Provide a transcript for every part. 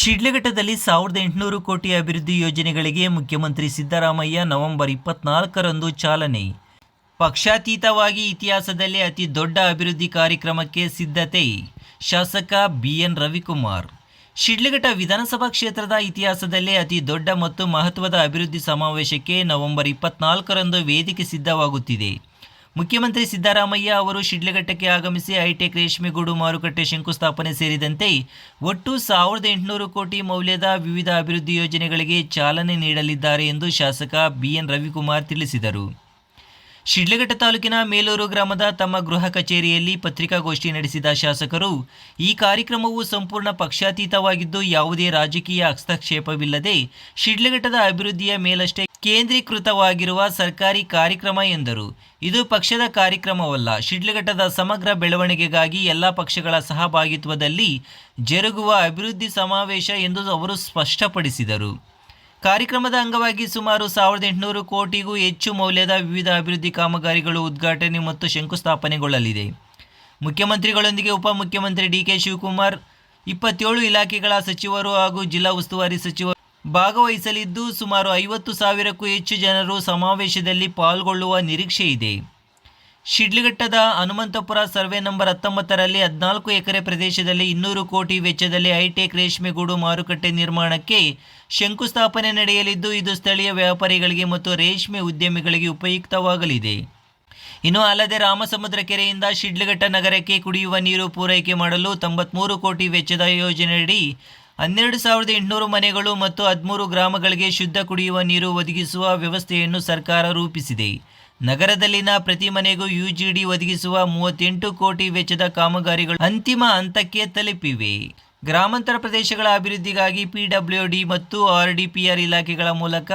ಶಿಡ್ಲಘಟ್ಟದಲ್ಲಿ ಸಾವಿರದ ಎಂಟುನೂರು ಕೋಟಿ ಅಭಿವೃದ್ಧಿ ಯೋಜನೆಗಳಿಗೆ ಮುಖ್ಯಮಂತ್ರಿ ಸಿದ್ದರಾಮಯ್ಯ ನವೆಂಬರ್ ಇಪ್ಪತ್ನಾಲ್ಕರಂದು ಚಾಲನೆ. ಪಕ್ಷಾತೀತವಾಗಿ ಇತಿಹಾಸದಲ್ಲಿ ಅತಿ ದೊಡ್ಡ ಅಭಿವೃದ್ಧಿ ಕಾರ್ಯಕ್ರಮಕ್ಕೆ ಸಿದ್ಧತೆ, ಶಾಸಕ ಬಿಎನ್ ರವಿಕುಮಾರ್. ಶಿಡ್ಲಘಟ್ಟ ವಿಧಾನಸಭಾ ಕ್ಷೇತ್ರದ ಇತಿಹಾಸದಲ್ಲೇ ಅತಿ ದೊಡ್ಡ ಮತ್ತು ಮಹತ್ವದ ಅಭಿವೃದ್ಧಿ ಸಮಾವೇಶಕ್ಕೆ ನವೆಂಬರ್ ಇಪ್ಪತ್ನಾಲ್ಕರಂದು ವೇದಿಕೆ ಸಿದ್ಧವಾಗುತ್ತಿದೆ. ಮುಖ್ಯಮಂತ್ರಿ ಸಿದ್ದರಾಮಯ್ಯ ಅವರು ಶಿಡ್ಲಘಟ್ಟಕ್ಕೆ ಆಗಮಿಸಿ ಹೈಟೆಕ್ ರೇಷ್ಮೆಗೂಡು ಮಾರುಕಟ್ಟೆ ಶಂಕುಸ್ಥಾಪನೆ ಸೇರಿದಂತೆ ಒಟ್ಟು ಸಾವಿರದ ಎಂಟುನೂರು ಕೋಟಿ ಮೌಲ್ಯದ ವಿವಿಧ ಅಭಿವೃದ್ಧಿ ಯೋಜನೆಗಳಿಗೆ ಚಾಲನೆ ನೀಡಲಿದ್ದಾರೆ ಎಂದು ಶಾಸಕ ಬಿಎನ್ ರವಿಕುಮಾರ್ ತಿಳಿಸಿದರು. ಶಿಡ್ಲಘಟ್ಟ ತಾಲೂಕಿನ ಮೇಲೂರು ಗ್ರಾಮದ ತಮ್ಮ ಗೃಹ ಕಚೇರಿಯಲ್ಲಿ ಪತ್ರಿಕಾಗೋಷ್ಠಿ ನಡೆಸಿದ ಶಾಸಕರು, ಈ ಕಾರ್ಯಕ್ರಮವು ಸಂಪೂರ್ಣ ಪಕ್ಷಾತೀತವಾಗಿದ್ದು ಯಾವುದೇ ರಾಜಕೀಯ ಹಸ್ತಕ್ಷೇಪವಿಲ್ಲದೆ ಶಿಡ್ಲಘಟ್ಟದ ಅಭಿವೃದ್ಧಿಯ ಮೇಲಷ್ಟೇ ಕೇಂದ್ರೀಕೃತವಾಗಿರುವ ಸರ್ಕಾರಿ ಕಾರ್ಯಕ್ರಮ ಎಂದರು. ಇದು ಪಕ್ಷದ ಕಾರ್ಯಕ್ರಮವಲ್ಲ. ಶಿಡ್ಲಘಟ್ಟದ ಸಮಗ್ರ ಬೆಳವಣಿಗೆಗಾಗಿ ಎಲ್ಲ ಪಕ್ಷಗಳ ಸಹಭಾಗಿತ್ವದಲ್ಲಿ ಜರುಗುವ ಅಭಿವೃದ್ಧಿ ಸಮಾವೇಶ ಎಂದು ಅವರು ಸ್ಪಷ್ಟಪಡಿಸಿದರು. ಕಾರ್ಯಕ್ರಮದ ಅಂಗವಾಗಿ ಸುಮಾರು ಸಾವಿರದ ಎಂಟುನೂರು ಕೋಟಿಗೂ ಹೆಚ್ಚು ಮೌಲ್ಯದ ವಿವಿಧ ಅಭಿವೃದ್ಧಿ ಕಾಮಗಾರಿಗಳು ಉದ್ಘಾಟನೆ ಮತ್ತು ಶಂಕುಸ್ಥಾಪನೆಗೊಳ್ಳಲಿದೆ. ಮುಖ್ಯಮಂತ್ರಿಗಳೊಂದಿಗೆ ಉಪಮುಖ್ಯಮಂತ್ರಿ ಡಿ ಕೆ ಶಿವಕುಮಾರ್, ಇಪ್ಪತ್ತೇಳು ಇಲಾಖೆಗಳ ಸಚಿವರು ಹಾಗೂ ಜಿಲ್ಲಾ ಉಸ್ತುವಾರಿ ಸಚಿವರು ಭಾಗವಹಿಸಲಿದ್ದು ಸುಮಾರು ಐವತ್ತು ಸಾವಿರಕ್ಕೂ ಹೆಚ್ಚು ಜನರು ಸಮಾವೇಶದಲ್ಲಿ ಪಾಲ್ಗೊಳ್ಳುವ ನಿರೀಕ್ಷೆ ಇದೆ. ಶಿಡ್ಲಘಟ್ಟದ ಹನುಮಂತಪುರ ಸರ್ವೆ ನಂಬರ್ ಹತ್ತೊಂಬತ್ತರಲ್ಲಿ ಹದಿನಾಲ್ಕು ಎಕರೆ ಪ್ರದೇಶದಲ್ಲಿ ಇನ್ನೂರು ಕೋಟಿ ವೆಚ್ಚದಲ್ಲಿ ಹೈಟೆಕ್ ರೇಷ್ಮೆಗೂಡು ಮಾರುಕಟ್ಟೆ ನಿರ್ಮಾಣಕ್ಕೆ ಶಂಕುಸ್ಥಾಪನೆ ನಡೆಯಲಿದ್ದು, ಇದು ಸ್ಥಳೀಯ ವ್ಯಾಪಾರಿಗಳಿಗೆ ಮತ್ತು ರೇಷ್ಮೆ ಉದ್ಯಮಿಗಳಿಗೆ ಉಪಯುಕ್ತವಾಗಲಿದೆ. ಇನ್ನು ಅಲ್ಲದೆ ರಾಮಸಮುದ್ರ ಕೆರೆಯಿಂದ ಶಿಡ್ಲಘಟ್ಟ ನಗರಕ್ಕೆ ಕುಡಿಯುವ ನೀರು ಪೂರೈಕೆ ಮಾಡಲು ತೊಂಬತ್ಮೂರು ಕೋಟಿ ವೆಚ್ಚದ ಯೋಜನೆಯಡಿ ಹನ್ನೆರಡು ಸಾವಿರದ ಎಂಟುನೂರು ಮನೆಗಳು ಮತ್ತು ಹದಿಮೂರು ಗ್ರಾಮಗಳಿಗೆ ಶುದ್ಧ ಕುಡಿಯುವ ನೀರು ಒದಗಿಸುವ ವ್ಯವಸ್ಥೆಯನ್ನು ಸರ್ಕಾರ ರೂಪಿಸಿದೆ. ನಗರದಲ್ಲಿನ ಪ್ರತಿ ಮನೆಗೂ ಯುಜಿಡಿ ಒದಗಿಸುವ ಮೂವತ್ತೆಂಟು ಕೋಟಿ ವೆಚ್ಚದ ಕಾಮಗಾರಿಗಳು ಅಂತಿಮ ಹಂತಕ್ಕೆ ತಲುಪಿವೆ. ಗ್ರಾಮಾಂತರ ಪ್ರದೇಶಗಳ ಅಭಿವೃದ್ಧಿಗಾಗಿ ಪಿಡಬ್ಲ್ಯೂಡಿ ಮತ್ತು ಆರ್ಡಿಪಿಆರ್ ಇಲಾಖೆಗಳ ಮೂಲಕ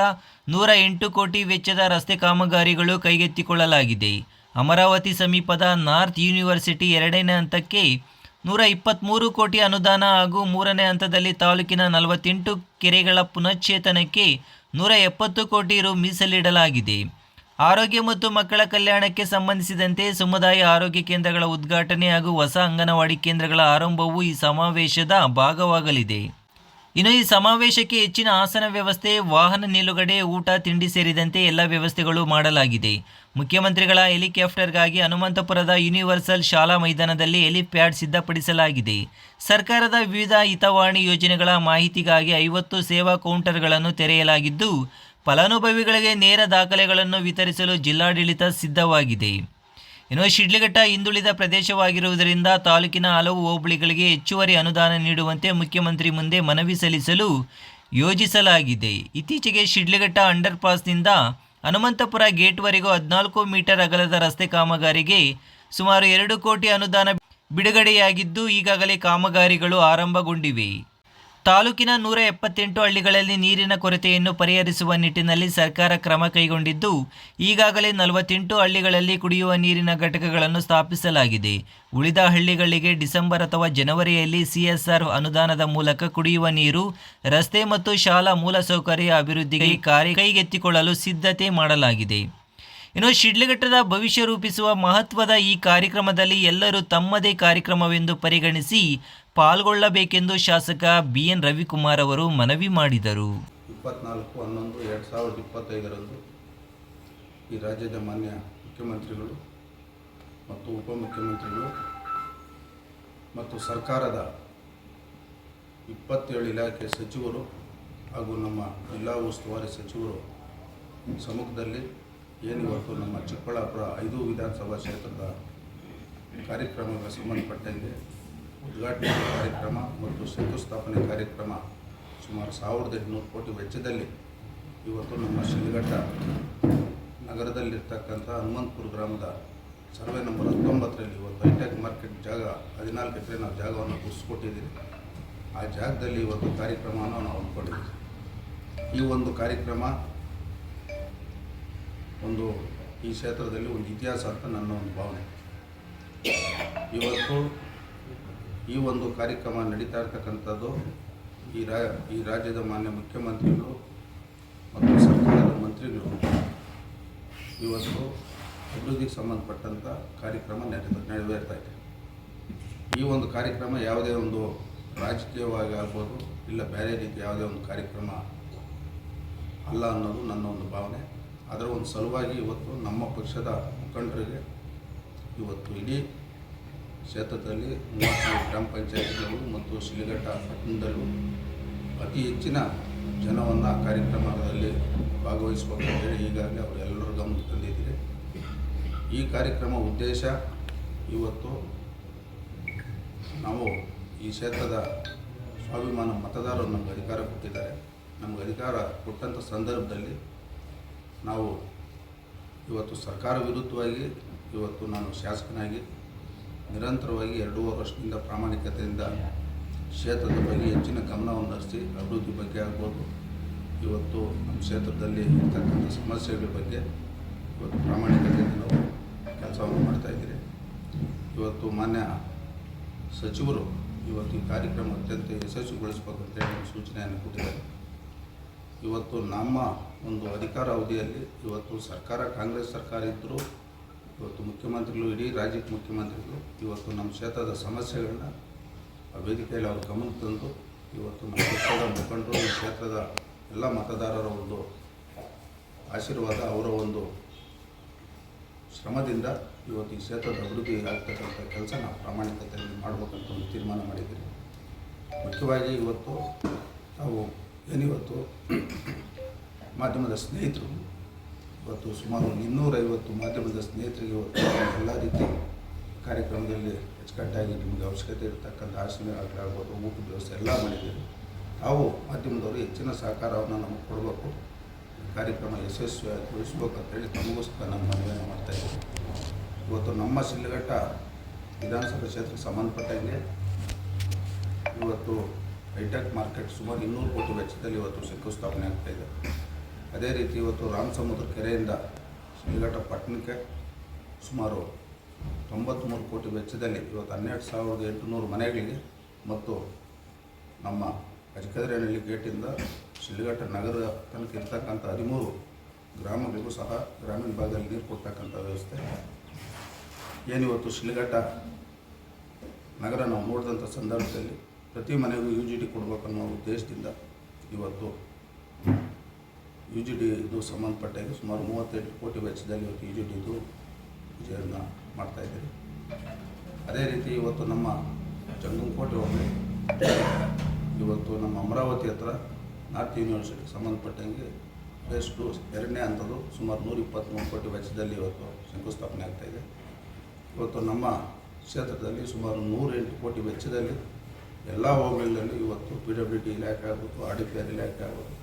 ನೂರ ಎಂಟು ಕೋಟಿ ವೆಚ್ಚದ ರಸ್ತೆ ಕಾಮಗಾರಿಗಳು ಕೈಗೆತ್ತಿಕೊಳ್ಳಲಾಗಿದೆ. ಅಮರಾವತಿ ಸಮೀಪದ ನಾರ್ತ್ ಯೂನಿವರ್ಸಿಟಿ ಎರಡನೇ ಹಂತಕ್ಕೆ ನೂರ ಇಪ್ಪತ್ತ್ಮೂರು ಕೋಟಿ ಅನುದಾನ ಹಾಗೂ ಮೂರನೇ ಹಂತದಲ್ಲಿ ತಾಲೂಕಿನ ನಲವತ್ತೆಂಟು ಕೆರೆಗಳ ಪುನಶ್ಚೇತನಕ್ಕೆ ನೂರ ಎಪ್ಪತ್ತು ಕೋಟಿ ರು ಮೀಸಲಿಡಲಾಗಿದೆ. ಆರೋಗ್ಯ ಮತ್ತು ಮಕ್ಕಳ ಕಲ್ಯಾಣಕ್ಕೆ ಸಂಬಂಧಿಸಿದಂತೆ ಸಮುದಾಯ ಆರೋಗ್ಯ ಕೇಂದ್ರಗಳ ಉದ್ಘಾಟನೆ ಹಾಗೂ ಹೊಸ ಅಂಗನವಾಡಿ ಕೇಂದ್ರಗಳ ಆರಂಭವು ಈ ಸಮಾವೇಶದ ಭಾಗವಾಗಲಿದೆ. ಇನ್ನು ಈ ಸಮಾವೇಶಕ್ಕೆ ಹೆಚ್ಚಿನ ಆಸನ ವ್ಯವಸ್ಥೆ, ವಾಹನ ನಿಲುಗಡೆ, ಊಟ, ತಿಂಡಿ ಸೇರಿದಂತೆ ಎಲ್ಲ ವ್ಯವಸ್ಥೆಗಳು ಮಾಡಲಾಗಿದೆ. ಮುಖ್ಯಮಂತ್ರಿಗಳ ಹೆಲಿಕಾಪ್ಟರ್ಗಾಗಿ ಹನುಮಂತಪುರದ ಯೂನಿವರ್ಸಲ್ ಶಾಲಾ ಮೈದಾನದಲ್ಲಿ ಹೆಲಿಪ್ಯಾಡ್ ಸಿದ್ಧಪಡಿಸಲಾಗಿದೆ. ಸರ್ಕಾರದ ವಿವಿಧ ಹಿತವಾಣಿ ಯೋಜನೆಗಳ ಮಾಹಿತಿಗಾಗಿ ಐವತ್ತು ಸೇವಾ ಕೌಂಟರ್ಗಳನ್ನು ತೆರೆಯಲಾಗಿದ್ದು, ಫಲಾನುಭವಿಗಳಿಗೆ ನೇರ ದಾಖಲೆಗಳನ್ನು ವಿತರಿಸಲು ಜಿಲ್ಲಾಡಳಿತ ಸಿದ್ಧವಾಗಿದೆ. ಇನ್ನು ಶಿಡ್ಲಘಟ್ಟ ಹಿಂದುಳಿದ ಪ್ರದೇಶವಾಗಿರುವುದರಿಂದ ತಾಲೂಕಿನ ಹಲವು ಹೋಬಳಿಗಳಿಗೆ ಹೆಚ್ಚುವರಿ ಅನುದಾನ ನೀಡುವಂತೆ ಮುಖ್ಯಮಂತ್ರಿ ಮುಂದೆ ಮನವಿ ಸಲ್ಲಿಸಲು ಯೋಜಿಸಲಾಗಿದೆ. ಇತ್ತೀಚೆಗೆ ಶಿಡ್ಲಘಟ್ಟ ಅಂಡರ್ ಪಾಸ್ನಿಂದ ಹನುಮಂತಪುರ ಗೇಟ್ವರೆಗೂ ಹದಿನಾಲ್ಕು ಮೀಟರ್ ಅಗಲದ ರಸ್ತೆ ಕಾಮಗಾರಿಗೆ ಸುಮಾರು ಎರಡು ಕೋಟಿ ಅನುದಾನ ಬಿಡುಗಡೆಯಾಗಿದ್ದು ಈಗಾಗಲೇ ಕಾಮಗಾರಿಗಳು ಆರಂಭಗೊಂಡಿವೆ. ತಾಲೂಕಿನ ನೂರ ಎಪ್ಪತ್ತೆಂಟು ಹಳ್ಳಿಗಳಲ್ಲಿ ನೀರಿನ ಕೊರತೆಯನ್ನು ಪರಿಹರಿಸುವ ನಿಟ್ಟಿನಲ್ಲಿ ಸರ್ಕಾರ ಕ್ರಮ ಕೈಗೊಂಡಿದ್ದು, ಈಗಾಗಲೇ ನಲವತ್ತೆಂಟು ಹಳ್ಳಿಗಳಲ್ಲಿ ಕುಡಿಯುವ ನೀರಿನ ಘಟಕಗಳನ್ನು ಸ್ಥಾಪಿಸಲಾಗಿದೆ. ಉಳಿದ ಹಳ್ಳಿಗಳಿಗೆ ಡಿಸೆಂಬರ್ ಅಥವಾ ಜನವರಿಯಲ್ಲಿ ಸಿಎಸ್ಆರ್ ಅನುದಾನದ ಮೂಲಕ ಕುಡಿಯುವ ನೀರು, ರಸ್ತೆ ಮತ್ತು ಶಾಲಾ ಮೂಲಸೌಕರ್ಯ ಅಭಿವೃದ್ಧಿಗೆ ಕಾರ್ಯ ಕೈಗೆತ್ತಿಕೊಳ್ಳಲು ಸಿದ್ಧತೆ ಮಾಡಲಾಗಿದೆ. ಇನ್ನು ಶಿಡ್ಲಘಟ್ಟದ ಭವಿಷ್ಯ ರೂಪಿಸುವ ಮಹತ್ವದ ಈ ಕಾರ್ಯಕ್ರಮದಲ್ಲಿ ಎಲ್ಲರೂ ತಮ್ಮದೇ ಕಾರ್ಯಕ್ರಮವೆಂದು ಪರಿಗಣಿಸಿ ಪಾಲ್ಗೊಳ್ಳಬೇಕೆಂದು ಶಾಸಕ ಬಿ ಎನ್ ರವಿಕುಮಾರ್ ಅವರು ಮನವಿ ಮಾಡಿದರು. ಇಪ್ಪತ್ನಾಲ್ಕು, ಹನ್ನೊಂದು, ಎರಡು ಸಾವಿರದ ಇಪ್ಪತ್ತೈದರಂದು ಈ ರಾಜ್ಯದ ಮಾನ್ಯ ಮುಖ್ಯಮಂತ್ರಿಗಳು ಮತ್ತು ಉಪಮುಖ್ಯಮಂತ್ರಿಗಳು ಮತ್ತು ಸರ್ಕಾರದ ಇಪ್ಪತ್ತೇಳು ಇಲಾಖೆ ಸಚಿವರು ಹಾಗೂ ನಮ್ಮ ಜಿಲ್ಲಾ ಉಸ್ತುವಾರಿ ಸಚಿವರು ಸಮ್ಮುಖದಲ್ಲಿ ಏನಿವತ್ತು ನಮ್ಮ ಚಿಕ್ಕಬಳ್ಳಾಪುರ ಐದು ವಿಧಾನಸಭಾ ಕ್ಷೇತ್ರದ ಕಾರ್ಯಕ್ರಮಕ್ಕೆ ಸಂಬಂಧಪಟ್ಟಂಗೆ ಉದ್ಘಾಟನಾ ಕಾರ್ಯಕ್ರಮ ಮತ್ತು ಶಂಕುಸ್ಥಾಪನೆ ಕಾರ್ಯಕ್ರಮ ಸುಮಾರು ಸಾವಿರದ ಎಂಟುನೂರು ಕೋಟಿ ವೆಚ್ಚದಲ್ಲಿ ಇವತ್ತು ನಮ್ಮ ಶಿಲ್ಘಟ್ಟ ನಗರದಲ್ಲಿರ್ತಕ್ಕಂಥ ಹನುಮಂತಪುರ ಗ್ರಾಮದ ಸರ್ವೆ ನಂಬರ್ ಹತ್ತೊಂಬತ್ತರಲ್ಲಿ ಇವತ್ತು ಹೈಟೆಕ್ ಮಾರ್ಕೆಟ್ ಜಾಗ ಹದಿನಾಲ್ಕು ಎಕರೆ ನಾವು ಜಾಗವನ್ನು ಗುರ್ಸ್ಕೊಟ್ಟಿದ್ದೀವಿ ಆ ಜಾಗದಲ್ಲಿ ಇವತ್ತು ಕಾರ್ಯಕ್ರಮವನ್ನು ನಾವು ಹಮ್ಮಿಕೊಂಡಿದ್ದೀವಿ. ಈ ಒಂದು ಕಾರ್ಯಕ್ರಮ ಒಂದು ಈ ಕ್ಷೇತ್ರದಲ್ಲಿ ಒಂದು ಇತಿಹಾಸ ಅಂತ ನನ್ನ ಒಂದು ಭಾವನೆ. ಇವತ್ತು ಈ ಒಂದು ಕಾರ್ಯಕ್ರಮ ನಡೀತಾ ಇರ್ತಕ್ಕಂಥದ್ದು ಈ ರಾ, ಈ ರಾಜ್ಯದ ಮಾನ್ಯ ಮುಖ್ಯಮಂತ್ರಿಗಳು ಮತ್ತು ಸರ್ಕಾರದ ಮಂತ್ರಿಗಳು ಇವತ್ತು ಅಭಿವೃದ್ಧಿಗೆ ಸಂಬಂಧಪಟ್ಟಂಥ ಕಾರ್ಯಕ್ರಮ ನಡೆದ ನಡೆದಿರ್ತಾ ಇದೆ. ಈ ಒಂದು ಕಾರ್ಯಕ್ರಮ ಯಾವುದೇ ಒಂದು ರಾಜಕೀಯವಾಗಿ ಆಗ್ಬೋದು ಇಲ್ಲ ಬೇರೆ ರೀತಿ ಯಾವುದೇ ಒಂದು ಕಾರ್ಯಕ್ರಮ ಅಲ್ಲ ಅನ್ನೋದು ನನ್ನ ಒಂದು ಭಾವನೆ. ಅದರ ಒಂದು ಸಲುವಾಗಿ ಇವತ್ತು ನಮ್ಮ ಪಕ್ಷದ ಮುಖಂಡರಿಗೆ ಇವತ್ತು ಇಡೀ ಕ್ಷೇತ್ರದಲ್ಲಿ ಮೂವತ್ತು ಗ್ರಾಮ ಪಂಚಾಯತ್ಗಳು ಮತ್ತು ಶಿಲಿಘಟ್ಟ ಪಟ್ಟಣದಲ್ಲೂ ಅತಿ ಹೆಚ್ಚಿನ ಜನವನ್ನು ಕಾರ್ಯಕ್ರಮದಲ್ಲಿ ಭಾಗವಹಿಸಬೇಕು ಅಂತೇಳಿ ಈಗಾಗಲೇ ಅವರೆಲ್ಲರೂ ಗಮನ ತಂದಿದ್ದೀರಿ. ಈ ಕಾರ್ಯಕ್ರಮ ಉದ್ದೇಶ ಇವತ್ತು ನಾವು ಈ ಕ್ಷೇತ್ರದ ಸ್ವಾಭಿಮಾನ ಮತದಾರರು ನಮಗೆ ಅಧಿಕಾರ ಕೊಟ್ಟಿದ್ದಾರೆ. ನಮಗೆ ಅಧಿಕಾರ ಕೊಟ್ಟಂಥ ಸಂದರ್ಭದಲ್ಲಿ ನಾವು ಇವತ್ತು ಸರ್ಕಾರ ವಿರುದ್ಧವಾಗಿ ಇವತ್ತು ನಾನು ಶಾಸಕನಾಗಿ ನಿರಂತರವಾಗಿ ಎರಡೂವರೆ ವರ್ಷದಿಂದ ಪ್ರಾಮಾಣಿಕತೆಯಿಂದ ಕ್ಷೇತ್ರದ ಬಗ್ಗೆ ಹೆಚ್ಚಿನ ಗಮನವನ್ನು ಹರಿಸಿ ಅಭಿವೃದ್ಧಿ ಬಗ್ಗೆ ಆಗ್ಬೋದು. ಇವತ್ತು ನಮ್ಮ ಕ್ಷೇತ್ರದಲ್ಲಿ ಇರ್ತಕ್ಕಂಥ ಸಮಸ್ಯೆಗಳ ಬಗ್ಗೆ ಇವತ್ತು ಪ್ರಾಮಾಣಿಕತೆಯಿಂದ ನಾವು ಕೆಲಸವನ್ನು ಮಾಡ್ತಾಯಿದ್ದೀರಿ ಇವತ್ತು ಮಾನ್ಯ ಸಚಿವರು ಇವತ್ತು ಈ ಕಾರ್ಯಕ್ರಮ ಅತ್ಯಂತ ಯಶಸ್ವಿಗೊಳಿಸಬೇಕು ಅಂತೇಳಿ ಸೂಚನೆಯನ್ನು ಕೊಟ್ಟಿದ್ದಾರೆ. ಇವತ್ತು ನಮ್ಮ ಒಂದು ಅಧಿಕಾರ ಅವಧಿಯಲ್ಲಿ ಇವತ್ತು ಸರ್ಕಾರ, ಕಾಂಗ್ರೆಸ್ ಸರ್ಕಾರ ಇದ್ದರೂ ಇವತ್ತು ಮುಖ್ಯಮಂತ್ರಿಗಳು ಇಡೀ ರಾಜ್ಯಕ್ಕೆ ಮುಖ್ಯಮಂತ್ರಿಗಳು, ಇವತ್ತು ನಮ್ಮ ಕ್ಷೇತ್ರದ ಸಮಸ್ಯೆಗಳನ್ನ ಆ ವೇದಿಕೆಯಲ್ಲಿ ಅವರು ಗಮನಕ್ಕೆ ತಂದು ಇವತ್ತು ನಮ್ಮ ಕ್ಷೇತ್ರದ ಮುಖಂಡರು, ಈ ಕ್ಷೇತ್ರದ ಎಲ್ಲ ಮತದಾರರ ಒಂದು ಆಶೀರ್ವಾದ, ಅವರ ಒಂದು ಶ್ರಮದಿಂದ ಇವತ್ತು ಈ ಕ್ಷೇತ್ರದ ಅಭಿವೃದ್ಧಿ ಆಗ್ತಕ್ಕಂಥ ಕೆಲಸ ನಾವು ಪ್ರಾಮಾಣಿಕತೆಯಲ್ಲಿ ಮಾಡಬೇಕಂತ ಒಂದು ತೀರ್ಮಾನ ಮಾಡಿದ್ದೀರಿ ಮುಖ್ಯವಾಗಿ ಇವತ್ತು ನಾವು ಏನಿವತ್ತು ಮಾಧ್ಯಮದ ಸ್ನೇಹಿತರು ಇವತ್ತು ಸುಮಾರು ಇನ್ನೂರೈವತ್ತು ಮಾಧ್ಯಮದ ಸ್ನೇಹಿತರಿಗೆ ಎಲ್ಲ ರೀತಿ ಕಾರ್ಯಕ್ರಮದಲ್ಲಿ ಅಚ್ಚುಕಟ್ಟಾಗಿ ನಿಮಗೆ ಅವಶ್ಯಕತೆ ಇರತಕ್ಕಂಥ ಆಸನಗಳಾಗ್ಬೋದು ಊಟದ ವ್ಯವಸ್ಥೆ ಎಲ್ಲ ಮಾಡಿದ್ದೀವಿ. ತಾವು ಮಾಧ್ಯಮದವರು ಹೆಚ್ಚಿನ ಸಹಕಾರವನ್ನು ನಮಗೆ ಕೊಡಬೇಕು. ಕಾರ್ಯಕ್ರಮ ಕಾರ್ಯಕ್ರಮ ಉಳಿಸ್ಬೇಕು ಅಂತೇಳಿ ತಮಗೋಸ್ಕರ ನಾನು ಮನವಿಯನ್ನು ಮಾಡ್ತಾಯಿದ್ದೀನಿ ಇವತ್ತು ನಮ್ಮ ಸಿಲ್ಲಘಟ್ಟ ವಿಧಾನಸಭಾ ಕ್ಷೇತ್ರಕ್ಕೆ ಸಂಬಂಧಪಟ್ಟಂಗೆ ಇವತ್ತು ಹೈಟೆಕ್ ಮಾರ್ಕೆಟ್ ಸುಮಾರು ಇನ್ನೂರು ಕೋಟಿ ವೆಚ್ಚದಲ್ಲಿ ಇವತ್ತು ಶಂಕುಸ್ಥಾಪನೆ ಆಗ್ತಾ ಇದೆ. ಅದೇ ರೀತಿ ಇವತ್ತು ರಾಮಸಮುದ್ರ ಕೆರೆಯಿಂದ ಶ್ರೀಘಟ್ಟ ಪಟ್ಟಣಕ್ಕೆ ಸುಮಾರು ತೊಂಬತ್ತ್ಮೂರು ಕೋಟಿ ವೆಚ್ಚದಲ್ಲಿ ಇವತ್ತು ಹನ್ನೆರಡು ಸಾವಿರದ ಎಂಟುನೂರು ಮನೆಗಳಿಗೆ ಮತ್ತು ನಮ್ಮ ಅಜಕದರೇನಹಳ್ಳಿ ಗೇಟಿಂದ ಶಿಲ್ಘಟ್ಟ ನಗರ ತನಕ ಇರ್ತಕ್ಕಂಥ ಹದಿಮೂರು ಗ್ರಾಮಗಳಿಗೂ ಸಹ ಗ್ರಾಮೀಣ ಭಾಗದಲ್ಲಿ ನೀರು ಕೊಡ್ತಕ್ಕಂಥ ವ್ಯವಸ್ಥೆ. ಏನಿವತ್ತು ಶಿಲ್ಘಟ್ಟ ನಗರ ನಾವು ನೋಡಿದಂಥ ಸಂದರ್ಭದಲ್ಲಿ ಪ್ರತಿ ಮನೆಗೂ ಯು ಜಿ ಟಿ ಕೊಡಬೇಕನ್ನೋ ಉದ್ದೇಶದಿಂದ ಇವತ್ತು ಯು ಜಿ ಡಿ ಇದು ಸಂಬಂಧಪಟ್ಟಾಗಿ ಸುಮಾರು ಮೂವತ್ತೆಂಟು ಕೋಟಿ ವೆಚ್ಚದಲ್ಲಿ ಇವತ್ತು ಯು ಜಿ ಡಿದು ಪೂಜೆಯನ್ನು ಮಾಡ್ತಾಯಿದ್ದೀರಿ ಅದೇ ರೀತಿ ಇವತ್ತು ನಮ್ಮ ಚಂಗಂಕೋಟೆ ಒಮ್ಮೆ ಇವತ್ತು ನಮ್ಮ ಅಮರಾವತಿ ಹತ್ರ ನಾರ್ತ್ ಯೂನಿವರ್ಸಿಟಿಗೆ ಸಂಬಂಧಪಟ್ಟಂಗೆ ಫೇಸ್ ಟು ಎರಡನೇ ಹಂತದ್ದು ಸುಮಾರು ನೂರ ಇಪ್ಪತ್ತ್ಮೂರು ಕೋಟಿ ವೆಚ್ಚದಲ್ಲಿ ಇವತ್ತು ಶಂಕುಸ್ಥಾಪನೆ ಆಗ್ತಾಯಿದೆ ಇವತ್ತು ನಮ್ಮ ಕ್ಷೇತ್ರದಲ್ಲಿ ಸುಮಾರು ನೂರೆಂಟು ಕೋಟಿ ವೆಚ್ಚದಲ್ಲಿ ಎಲ್ಲ ಹೋಬಳಿಗಳಲ್ಲಿ ಇವತ್ತು ಪಿ ಡಬ್ಲ್ಯೂ ಡಿ ಇಲಾಖೆ ಆಗ್ಬೋದು, ಆರ್ ಡಿ ಪಿ ಆರ್ ಇಲಾಖೆ ಆಗ್ಬೋದು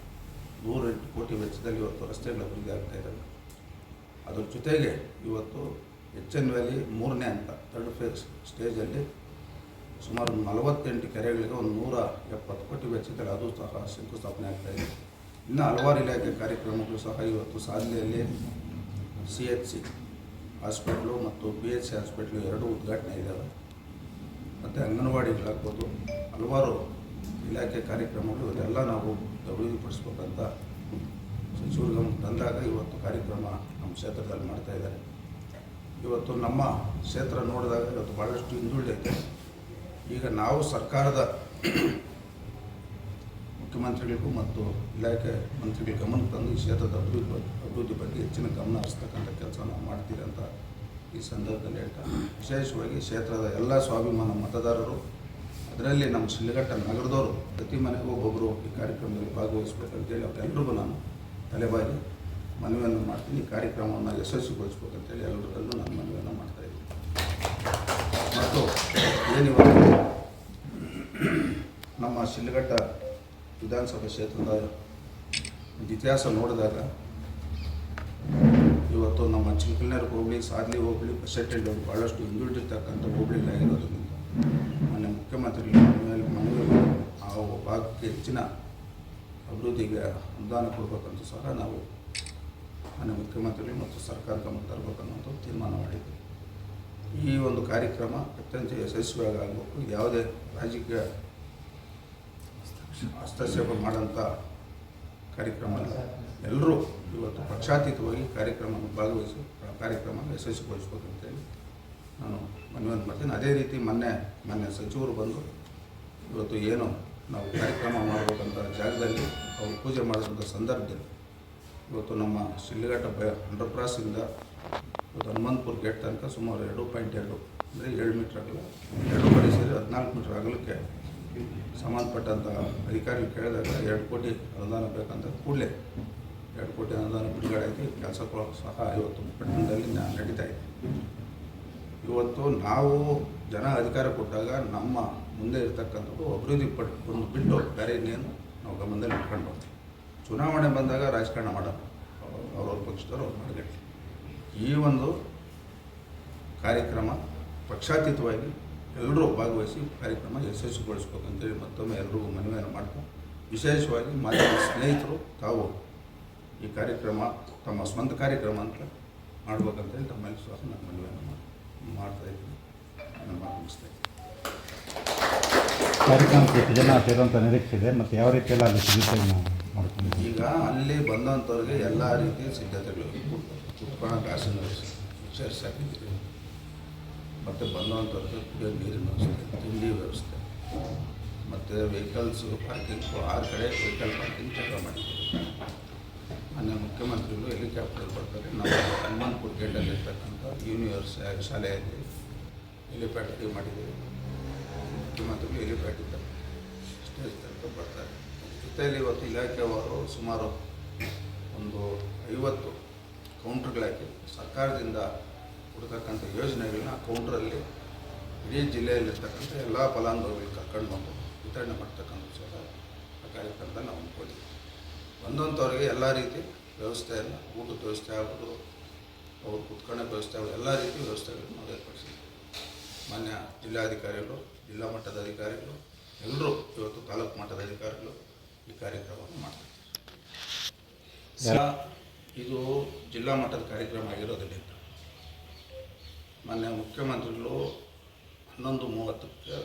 ನೂರೆಂಟು ಕೋಟಿ ವೆಚ್ಚದಲ್ಲಿ ಇವತ್ತು ರಸ್ತೆಗಳ ಅಭಿವೃದ್ಧಿ ಆಗ್ತಾ ಇದ್ದಾವೆ. ಅದ್ರ ಜೊತೆಗೆ ಇವತ್ತು ಎಚ್ ಎನ್ ವ್ಯಾಲಿ ಮೂರನೇ ಹಂತ ಥರ್ಡ್ ಫೇಸ್ ಸ್ಟೇಜಲ್ಲಿ ಸುಮಾರು ನಲವತ್ತೆಂಟು ಕೆರೆಗಳಿಗೆ ಒಂದು ನೂರ ಎಪ್ಪತ್ತು ಕೋಟಿ ವೆಚ್ಚದಲ್ಲಿ ಅದು ಸಹ ಶಂಕುಸ್ಥಾಪನೆ ಆಗ್ತಾ ಇದೆ. ಇನ್ನು ಹಲವಾರು ಇಲಾಖೆ ಕಾರ್ಯಕ್ರಮಗಳು ಸಹ ಇವತ್ತು ಸಾಧನೆಯಲ್ಲಿ ಸಿ ಎಚ್ ಸಿ ಹಾಸ್ಪಿಟ್ಲು ಮತ್ತು ಬಿ ಎಚ್ ಸಿ ಹಾಸ್ಪಿಟ್ಲು ಎರಡೂ ಉದ್ಘಾಟನೆ ಇದ್ದಾವೆ. ಮತ್ತು ಅಂಗನವಾಡಿಗಳಾಗ್ಬೋದು, ಹಲವಾರು ಇಲಾಖೆ ಕಾರ್ಯಕ್ರಮಗಳು ಇದೆಲ್ಲ ನಾವು ಅಭಿವೃದ್ಧಿಪಡಿಸ್ಬೇಕಂತ ಸಚಿವರು ತಂದಾಗ ಇವತ್ತು ಕಾರ್ಯಕ್ರಮ ನಮ್ಮ ಕ್ಷೇತ್ರದಲ್ಲಿ ಮಾಡ್ತಾ ಇದ್ದಾರೆ. ಇವತ್ತು ನಮ್ಮ ಕ್ಷೇತ್ರ ನೋಡಿದಾಗ ಇವತ್ತು ಭಾಳಷ್ಟು ಹಿಂದುಳಿದೈತೆ ಈಗ ನಾವು ಸರ್ಕಾರದ ಮುಖ್ಯಮಂತ್ರಿಗಳಿಗೂ ಮತ್ತು ಇಲಾಖೆ ಮಂತ್ರಿಗಳ ಗಮನಕ್ಕೆ ತಂದು ಈ ಕ್ಷೇತ್ರದ ಅಭಿವೃದ್ಧಿ ಅಭಿವೃದ್ಧಿ ಬಗ್ಗೆ ಹೆಚ್ಚಿನ ಗಮನ ಹರಿಸ್ತಕ್ಕಂಥ ಕೆಲಸ ನಾವು ಮಾಡ್ತೀರಿ ಅಂತ ಈ ಸಂದರ್ಭದಲ್ಲಿ ಹೇಳ್ತಾ ವಿಶೇಷವಾಗಿ ಕ್ಷೇತ್ರದ ಎಲ್ಲ ಸ್ವಾಭಿಮಾನ ಮತದಾರರು ಅದರಲ್ಲಿ ನಮ್ಮ ಶಿಲ್ಘಟ್ಟ ನಗರದವರು ಪ್ರತಿ ಮನೆಗೂ ಒಬ್ಬೊಬ್ಬರು ಈ ಕಾರ್ಯಕ್ರಮದಲ್ಲಿ ಭಾಗವಹಿಸ್ಬೇಕಂತೇಳಿ ಅವರೆಲ್ಲರಿಗೂ ನಾನು ತಲೆಬಾಗಿ ಮನವಿಯನ್ನು ಮಾಡ್ತೀನಿ. ಈ ಕಾರ್ಯಕ್ರಮವನ್ನು ಯಶಸ್ವಿಗೊಳಿಸ್ಬೇಕಂತೇಳಿ ಎಲ್ಲರಲ್ಲೂ ನಾನು ಮನವಿಯನ್ನು ಮಾಡ್ತಾಯಿದ್ದೀನಿ ಮತ್ತು ಏನಿವತ್ತು ನಮ್ಮ ಶಿಲ್ಘಟ್ಟ ವಿಧಾನಸಭಾ ಕ್ಷೇತ್ರದ ಇತಿಹಾಸ ನೋಡಿದಾಗ ಇವತ್ತು ನಮ್ಮ ಚಿಂಕಲ್ನೇರ್ ಹೋಬಳಿ, ಸಾದ್ಲಿ ಹೋಬಳಿ ಬಸೆಟ್ಟಳ್ಳಿ ಹೋಬಳಿ ಭಾಳಷ್ಟು ಹಿಂದುಳಿದಿರ್ತಕ್ಕಂಥ ಹೋಬಳಿಗಳಾಗಿರೋದ್ರಿಂದ ಮೊನ್ನೆ ಮುಖ್ಯಮಂತ್ರಿಗಳು ಮೇಲೆ ಮನವಿ ಆ ಭಾಗಕ್ಕೆ ಹೆಚ್ಚಿನ ಅಭಿವೃದ್ಧಿಗೆ ಅನುದಾನ ಕೊಡಬೇಕಂತ ಸಹ ನಾವು ಮಾನ್ಯ ಮುಖ್ಯಮಂತ್ರಿಗಳು ಮತ್ತು ಸರ್ಕಾರ ಗಮನ ತರಬೇಕನ್ನೋದು ತೀರ್ಮಾನ ಮಾಡಿದ್ವಿ. ಈ ಒಂದು ಕಾರ್ಯಕ್ರಮ ಅತ್ಯಂತ ಯಶಸ್ವಿಯಾಗಿ ಆಗಬೇಕು. ಯಾವುದೇ ರಾಜಕೀಯ ಹಸ್ತಕ್ಷೇಪ. ಮಾಡೋಂಥ ಕಾರ್ಯಕ್ರಮ ಎಲ್ಲರೂ ಇವತ್ತು ಪಕ್ಷಾತೀತವಾಗಿ ಕಾರ್ಯಕ್ರಮ ಭಾಗವಹಿಸಿ ಆ ಕಾರ್ಯಕ್ರಮ ಯಶಸ್ವಿಗೊಳಿಸ್ಬೋದು ಅಂತೇಳಿ ನಾನು ಮನವಿಯನ್ನು ಮಾಡ್ತೀನಿ ಅದೇ ರೀತಿ ಮೊನ್ನೆ ಮೊನ್ನೆ ಸಚಿವರು ಬಂದು ಇವತ್ತು ಏನು ನಾವು ಕಾರ್ಯಕ್ರಮ ಮಾಡಬೇಕಂತ ಜಾಗದಲ್ಲಿ ಅವರು ಪೂಜೆ ಮಾಡಿದಂಥ ಸಂದರ್ಭದಲ್ಲಿ ಇವತ್ತು ನಮ್ಮ ಸಿಲ್ಲಿಘಟ್ಟ ಬ ಅಂಡರ್ ಕ್ರಾಸಿಂದ ಇವತ್ತು ಹನುಮಂತಪುರ ಗೇಟ್ ತನಕ ಸುಮಾರು ಎರಡು ಪಾಯಿಂಟ್ ಎರಡು, ಅಂದರೆ ಏಳು ಮೀಟ್ರ್ ಆಗಲ್ಲ ಎರಡು ಕಡೆ ಸೇರಿ ಹದಿನಾಲ್ಕು ಮೀಟ್ರ್ ಆಗಲಿಕ್ಕೆ ಸಂಬಂಧಪಟ್ಟಂಥ ಅಧಿಕಾರಿಗಳು ಕೇಳಿದಾಗ ಎರಡು ಕೋಟಿ ಅನುದಾನ ಬೇಕಂತ ಕೂಡಲೇ ಎರಡು ಕೋಟಿ ಅನುದಾನ ಬಿಡುಗಡೆ ಆಗಿ ಕೊಡೋಕೆ ಸಹ ಇವತ್ತು ಪಟ್ಟಣದಲ್ಲಿ ನಡೀತಾ ಇದೆ. ಇವತ್ತು ನಾವು ಜನ ಅಧಿಕಾರ ಕೊಟ್ಟಾಗ ನಮ್ಮ ಮುಂದೆ ಇರತಕ್ಕಂಥದ್ದು ಅಭಿವೃದ್ಧಿ ಪಟ್ಟು ಒಂದು ಬಿಟ್ಟು ಬೇರೆ ಇನ್ನೇನು ನಾವು ಗಮನದಲ್ಲಿ ಇಟ್ಕೊಂಡು ಬರ್ತೀವಿ ಚುನಾವಣೆ ಬಂದಾಗ ರಾಜಕಾರಣ ಮಾಡೋರು ಅವ್ರವ್ರ ಪಕ್ಷದವ್ರು ಅವ್ರು ಮಾಡಗಟ್ಟಿ ಈ ಒಂದು ಕಾರ್ಯಕ್ರಮ ಪಕ್ಷಾತೀತವಾಗಿ ಎಲ್ಲರೂ ಭಾಗವಹಿಸಿ ಕಾರ್ಯಕ್ರಮ ಯಶಸ್ವಿಗೊಳಿಸ್ಬೇಕು ಅಂತೇಳಿ ಮತ್ತೊಮ್ಮೆ ಎಲ್ಲರಿಗೂ ಮನವಿಯನ್ನು ಮಾಡ್ಕೊಂಡು ವಿಶೇಷವಾಗಿ ಮಾಧ್ಯಮ ಸ್ನೇಹಿತರು ತಾವು ಈ ಕಾರ್ಯಕ್ರಮ, ತಮ್ಮ ಸ್ವಂತ ಕಾರ್ಯಕ್ರಮ ಅಂತ ಮಾಡ್ಬೇಕಂತೇಳಿ ತಮ್ಮಲ್ಲಿ ಸಹ ನಾನು ಮನವಿಯನ್ನು ಮಾಡ್ತಾ ಇದ್ದೀನಿ ನನ್ನ ಮಾತು ಮುಗಿಸ್ತಾ ಇದ್ದೀನಿ ಕಾರ್ಯಕ್ರಮಕ್ಕೆ ಎಷ್ಟು ಜನ ಸೇರುವಂಥ ನಿರೀಕ್ಷೆ ಇದೆ ಮತ್ತು ಯಾವ ರೀತಿಯೆಲ್ಲ ಅಲ್ಲಿ ಸಿಗುತ್ತೆ ಈಗ ಅಲ್ಲಿ ಬಂದಂಥವ್ರಿಗೆ ಎಲ್ಲ ರೀತಿಯ ಸಿದ್ಧತೆಗಳು ಕುತ್ಕೊಳ್ಳೋಕೆ ಬ್ಯಾಸಿನ ಚೇರ್ಸ್ ಹಾಕಿದ್ದೀವಿ ಮತ್ತು ಬಂದಂಥವ್ರಿಗೆ ಕುಡಿಯೋ ನೀರಿನ ವ್ಯವಸ್ಥೆ ತಿಂಡಿ ವ್ಯವಸ್ಥೆ ಮತ್ತು ವೆಹಿಕಲ್ಸು ಪಾರ್ಕಿಂಗ್ ಆ ಕಡೆ ವೆಹಿಕಲ್ ಪಾರ್ಕಿಂಗ್ ಚಕ್ರ ಮಾಡಿದ್ದೀವಿ ಮಾನ್ಯ ಮುಖ್ಯಮಂತ್ರಿಗಳು ಹೆಲಿಕಾಪ್ಟರ್ ಬರ್ತಾರೆ ನಮ್ಮ ಹನುಮಾನ್ಪುರ್ ಗೇಟಲ್ಲಿರ್ತಕ್ಕಂಥ ಯೂನಿವರ್ಸ್ ಶಾಲೆಯಲ್ಲಿ ಹೆಲಿಪ್ಯಾಡ್ ರೆಡಿ ಮಾಡಿದ್ದೀವಿ. ಮುಖ್ಯಮಂತ್ರಿಗಳು ಹೆಲಿಪ್ಯಾಡ್ ಇದ್ದಾರೆ. ಸ್ಟೇಜ್ ತನಕ ಬರ್ತಾರೆ. ಜೊತೆಯಲ್ಲಿ ಇವತ್ತು ಇಲಾಖೆಯವರು ಸುಮಾರು ಒಂದು ಐವತ್ತು ಕೌಂಟ್ರ್ಗಳಾಕಿ ಸರ್ಕಾರದಿಂದ ಕೊಡ್ತಕ್ಕಂಥ ಯೋಜನೆಗಳನ್ನ ಕೌಂಟ್ರಲ್ಲಿ ಇಡೀ ಜಿಲ್ಲೆಯಲ್ಲಿರ್ತಕ್ಕಂಥ ಎಲ್ಲ ಫಲಾನುಭವಿಗಳಿಗೆ ಕರ್ಕೊಂಡು ಬಂದು ವಿತರಣೆ ಮಾಡ್ತಕ್ಕಂಥ ವಿಚಾರ ಆ ಕಾರ್ಯಕ್ರಮದಲ್ಲಿ ನಾವು ಅಂದ್ಕೊಂಡಿದ್ದೀವಿ ಬಂದಂಥವ್ರಿಗೆ ಎಲ್ಲ ರೀತಿ ವ್ಯವಸ್ಥೆ ಊಟದ ವ್ಯವಸ್ಥೆ ಆಗ್ಬೋದು, ಅವ್ರು ಕುತ್ಕೊಳ್ಳೋಕೆ ವ್ಯವಸ್ಥೆ ಆಗ್ಬೋದು, ಎಲ್ಲ ರೀತಿ ವ್ಯವಸ್ಥೆಗಳನ್ನು ನಾವು ಏರ್ಪಡಿಸಿದ್ದೀವಿ ಮಾನ್ಯ ಜಿಲ್ಲಾಧಿಕಾರಿಗಳು, ಜಿಲ್ಲಾ ಮಟ್ಟದ ಅಧಿಕಾರಿಗಳು, ಎಲ್ಲರೂ ಇವತ್ತು ತಾಲೂಕು ಮಟ್ಟದ ಅಧಿಕಾರಿಗಳು ಈ ಕಾರ್ಯಕ್ರಮವನ್ನು ಮಾಡ್ತಾರೆ. ಇದು ಜಿಲ್ಲಾ ಮಟ್ಟದ ಕಾರ್ಯಕ್ರಮ ಆಗಿರೋದ್ರಿಂದ ಮಾನ್ಯ ಮುಖ್ಯಮಂತ್ರಿಗಳು ಹನ್ನೊಂದು ಮೂವತ್ತಕ್ಕೆ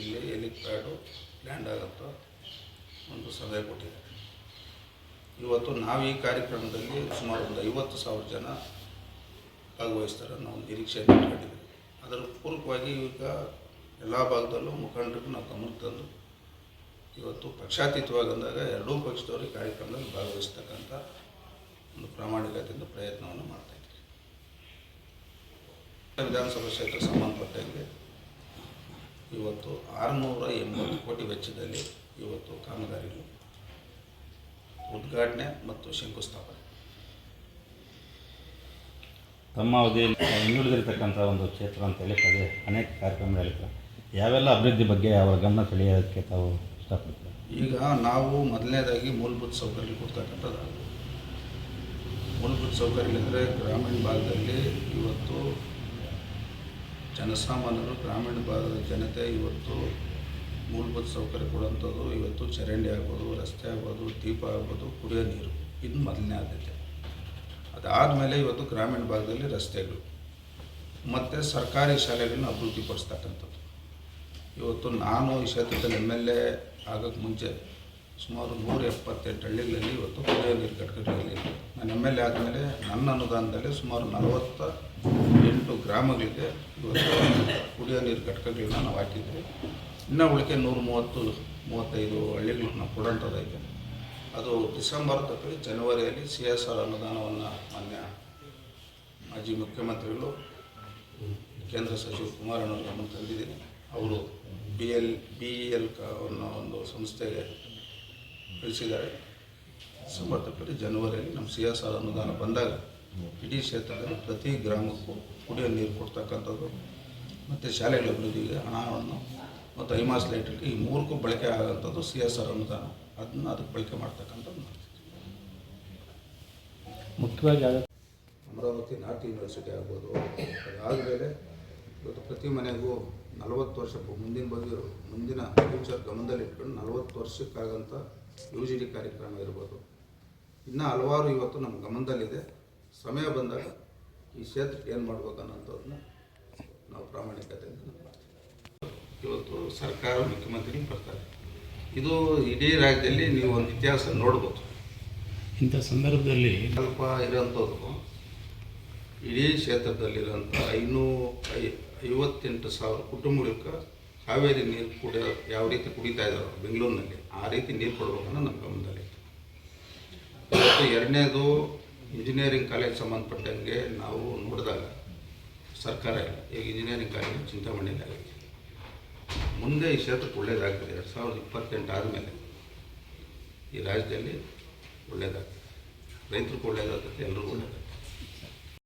ಇಲ್ಲಿ ಹೆಲಿಪ್ಯಾಡು ಲ್ಯಾಂಡ್ ಆಗುತ್ತೋ ಒಂದು ಸಭೆ ಕೊಟ್ಟಿದ್ದಾರೆ. ಇವತ್ತು ನಾವು ಈ ಕಾರ್ಯಕ್ರಮದಲ್ಲಿ ಸುಮಾರು ಒಂದು ಐವತ್ತು ಸಾವಿರ ಜನ ಭಾಗವಹಿಸ್ತಾರೆ ನಾವು ನಿರೀಕ್ಷೆಯನ್ನು ಇಟ್ಕೊಂಡಿದ್ದೀವಿ ಅದರ ಪೂರ್ವಕವಾಗಿ ಈಗ ಎಲ್ಲ ಭಾಗದಲ್ಲೂ ಮುಖಂಡರು ನಾವು ಗಮನ ತಂದು ಇವತ್ತು ಪಕ್ಷಾತೀತವಾಗಿ ಅಂದಾಗ ಎರಡೂ ಪಕ್ಷದವರು ಈ ಕಾರ್ಯಕ್ರಮದಲ್ಲಿ ಭಾಗವಹಿಸ್ತಕ್ಕಂಥ ಒಂದು ಪ್ರಾಮಾಣಿಕತೆಯಿಂದ ಪ್ರಯತ್ನವನ್ನು ಮಾಡ್ತಾ ಇದ್ದೀವಿ. ವಿಧಾನಸಭಾ ಕ್ಷೇತ್ರ ಸಂಬಂಧಪಟ್ಟಂಗೆ ಇವತ್ತು ಆರುನೂರ ಎಂಬತ್ತು ಕೋಟಿ ವೆಚ್ಚದಲ್ಲಿ ಇವತ್ತು ಕಾಮಗಾರಿಗಳು ಉದ್ಘಾಟನೆ ಮತ್ತು ಶಂಕುಸ್ಥಾಪನೆ. ತಮ್ಮ ಅವಧಿಯಲ್ಲಿ ಹಿಂದುಳಿದಿರ್ತಕ್ಕಂಥ ಒಂದು ಕ್ಷೇತ್ರ ಅಂತ ಹೇಳಿ ಪದೇ ಅನೇಕ ಕಾರ್ಯಕ್ರಮ ಹೇಳಿದ್ದಾರೆ ಯಾವೆಲ್ಲ ಅಭಿವೃದ್ಧಿ ಬಗ್ಗೆ ಅವರ ಗಮನ ಸೆಳೆಯೋದಕ್ಕೆ ತಾವು ಇಷ್ಟಪಡ್ತಾರೆ? ಈಗ ನಾವು ಮೊದಲನೇದಾಗಿ ಮೂಲಭೂತ ಸೌಕರ್ಯ ಕೊಡ್ತಕ್ಕಂಥದ್ದು ಮೂಲಭೂತ ಸೌಕರ್ಯ ಅಂದರೆ ಗ್ರಾಮೀಣ ಭಾಗದಲ್ಲಿ ಇವತ್ತು ಜನಸಾಮಾನ್ಯರು ಗ್ರಾಮೀಣ ಭಾಗದ ಜನತೆ ಇವತ್ತು ಮೂಲಭೂತ ಸೌಕರ್ಯ ಕೊಡುವಂಥದ್ದು ಇವತ್ತು ಚರಂಡಿ ಆಗ್ಬೋದು, ರಸ್ತೆ ಆಗ್ಬೋದು, ದೀಪ ಆಗ್ಬೋದು, ಕುಡಿಯೋ ನೀರು. ಇದು ಮೊದಲನೇ ಆದ್ಯತೆ. ಅದಾದಮೇಲೆ ಇವತ್ತು ಗ್ರಾಮೀಣ ಭಾಗದಲ್ಲಿ ರಸ್ತೆಗಳು. ಮತ್ತು ಸರ್ಕಾರಿ ಶಾಲೆಗಳನ್ನ ಅಭಿವೃದ್ಧಿಪಡಿಸ್ತಕ್ಕಂಥದ್ದು ಇವತ್ತು ನಾನು ಈ ಕ್ಷೇತ್ರದಲ್ಲಿ ಎಂ ಎಲ್ ಎ ಆಗೋಕ್ಕೆ ಮುಂಚೆ ಸುಮಾರು ನೂರ ಎಪ್ಪತ್ತೆಂಟು ಹಳ್ಳಿಗಳಲ್ಲಿ ಇವತ್ತು ಕುಡಿಯೋ ನೀರು ಘಟಕಗಳಲ್ಲಿ ನಾನು ಎಂ ಎಲ್ ಎ ಆದಮೇಲೆ ನನ್ನ ಅನುದಾನದಲ್ಲಿ ಸುಮಾರು ನಲವತ್ತ ಎಂಟು ಗ್ರಾಮಗಳಿಗೆ ಇವತ್ತು ಕುಡಿಯೋ ನೀರು ಘಟಕಗಳನ್ನ ನಾವು ಹಾಕಿದ್ವಿ. ಇನ್ನು ಉಳಿಕೆ ನೂರ ಮೂವತ್ತು, ಮೂವತ್ತೈದು ಹಳ್ಳಿಗಳಿಗೆ ನಾವು ಅದು ಡಿಸೆಂಬರ್ ತಪ್ಪಿ ಜನವರಿಯಲ್ಲಿ ಸಿ ಎಸ್ ಆರ್ ಅನುದಾನವನ್ನು ಮಾನ್ಯ ಮಾಜಿ ಮುಖ್ಯಮಂತ್ರಿಗಳು, ಕೇಂದ್ರ ಸಚಿವ ಕುಮಾರಣ್ಣವ್ರ ಗಮನ ತಂದಿದ್ದೀನಿ ಅವರು B L B E L ಅನ್ನೋ ಒಂದು ಸಂಸ್ಥೆಗೆ ಕಳಿಸಿದ್ದಾರೆ. ಡಿಸೆಂಬರ್ ತಪ್ಪಿ ಜನವರಿಯಲ್ಲಿ ನಮ್ಮ ಸಿ ಎಸ್ ಆರ್ ಅನುದಾನ ಬಂದಾಗ ಇಡೀ ಕ್ಷೇತ್ರದಲ್ಲಿ ಪ್ರತಿ ಗ್ರಾಮಕ್ಕೂ ಕುಡಿಯೋ ನೀರು ಕೊಡ್ತಕ್ಕಂಥದ್ದು, ಮತ್ತು ಶಾಲೆಗಳ ಅಭಿವೃದ್ಧಿಗೆ ಹಣವನ್ನು ಮತ್ತು ಐಮಾಸ್ ಲೈಟ್ ಈ ಮೂರಕ್ಕೂ ಬಳಕೆ ಆಗೋಂಥದ್ದು ಸಿ ಎಸ್ ಆರ್ ಅನುದಾನ ಅದನ್ನು ಅದಕ್ಕೆ ಬಳಕೆ ಮಾಡ್ತಕ್ಕಂಥದ್ದು ಮುಖ್ಯವಾಗಿ ಯಾವ ಅಮರಾವತಿ ನಾರ್ತ್ ಯೂನಿವರ್ಸಿಟಿ ಆಗ್ಬೋದು. ಅದಾದಮೇಲೆ ಇವತ್ತು ಪ್ರತಿ ಮನೆಗೂ ನಲವತ್ತು ವರ್ಷ ಮುಂದಿನ ಬಗ್ಗೆ ಮುಂದಿನ ಫ್ಯೂಚರ್ ಗಮನದಲ್ಲಿ ಇಟ್ಕೊಂಡು ನಲವತ್ತು ವರ್ಷಕ್ಕಾಗಂಥ ಯು ಜಿ ಡಿ ಕಾರ್ಯಕ್ರಮ ಇರ್ಬೋದು. ಇನ್ನೂ ಹಲವಾರು ಇವತ್ತು ನಮ್ಮ ಗಮನದಲ್ಲಿದೆ. ಸಮಯ ಬಂದಾಗ ಈ ಕ್ಷೇತ್ರಕ್ಕೆ ಏನು ಮಾಡ್ಬೇಕು ಅನ್ನೋಂಥದ್ದನ್ನ ನಾವು ಪ್ರಾಮಾಣಿಕತೆಯಿಂದ ಮಾಡ್ತೀವಿ ಇವತ್ತು ಸರ್ಕಾರ ಮುಖ್ಯಮಂತ್ರಿ ಬರ್ತಾರೆ. ಇದು ಇಡೀ ರಾಜ್ಯದಲ್ಲಿ ನೀವು ಒಂದು ಇತಿಹಾಸ ನೋಡ್ಬೋದು. ಇಂಥ ಸಂದರ್ಭದಲ್ಲಿ ಸ್ವಲ್ಪ ಇರೋಂಥದ್ದು ಇಡೀ ಕ್ಷೇತ್ರದಲ್ಲಿರೋಂಥ ಐನೂ ಐ ಐವತ್ತೆಂಟು ಸಾವಿರ ಕುಟುಂಬಗಳಿಗೆ ಕಾವೇರಿ ನೀರು ಕುಡಿಯೋ ಯಾವ ರೀತಿ ಕುಡಿತಾ ಇದ್ದಾರೋ ಬೆಂಗಳೂರಿನಲ್ಲಿ ಆ ರೀತಿ ನೀರು ಕೊಡ್ಬೇಕನ್ನೋ ನಮ್ಮ ಗಮನದಲ್ಲಿ ಇವತ್ತು ಎರಡನೇದು ಇಂಜಿನಿಯರಿಂಗ್ ಕಾಲೇಜ್ ಸಂಬಂಧಪಟ್ಟಂಗೆ ನಾವು ನೋಡಿದಾಗ ಸರ್ಕಾರ ಇಲ್ಲ. ಈಗ ಇಂಜಿನಿಯರಿಂಗ್ ಕಾಲೇಜ್ ಚಿಂತಾಮಣಿಯಲ್ಲಿ ಮುಂದೆ ಈ ಕ್ಷೇತ್ರಕ್ಕೆ ಒಳ್ಳೆಯದಾಗ್ತದೆ ಎರಡು ಸಾವಿರದ ಇಪ್ಪತ್ತೆಂಟು ಆದಮೇಲೆ ಈ ರಾಜ್ಯದಲ್ಲಿ ಒಳ್ಳೆಯದಾಗ್ತದೆ ರೈತರಿಗೂ ಒಳ್ಳೇದಾಗ್ತದೆ ಎಲ್ಲರಿಗೂ ಒಳ್ಳೆಯದಾಗ್ತದೆ